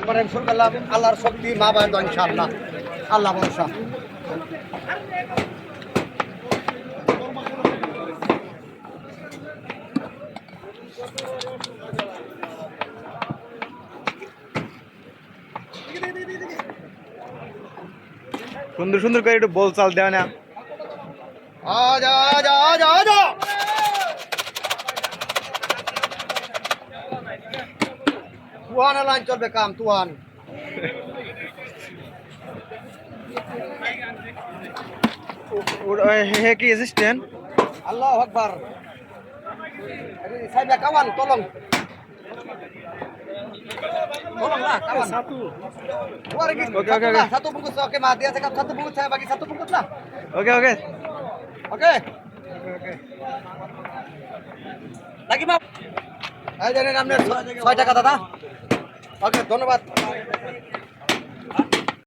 একবার আমি শুরু করলাম আল্লাহর শক্তি মা বাবা ইনশাআল্লাহ। আল্লাহ ভরসা সুন্দর সুন্দর করে একটু বল চাল দেওয়া না। তুয়ান লাইন চলবে কাম তুয়ান হে কি অ্যাসিস্ট্যান্ট আল্লাহ আকবার সাইবা কামান তলং ওকে ওকে oke lagi mau ayo jadi namanya ছয় টাকা দাদা ওকে ধন্যবাদ।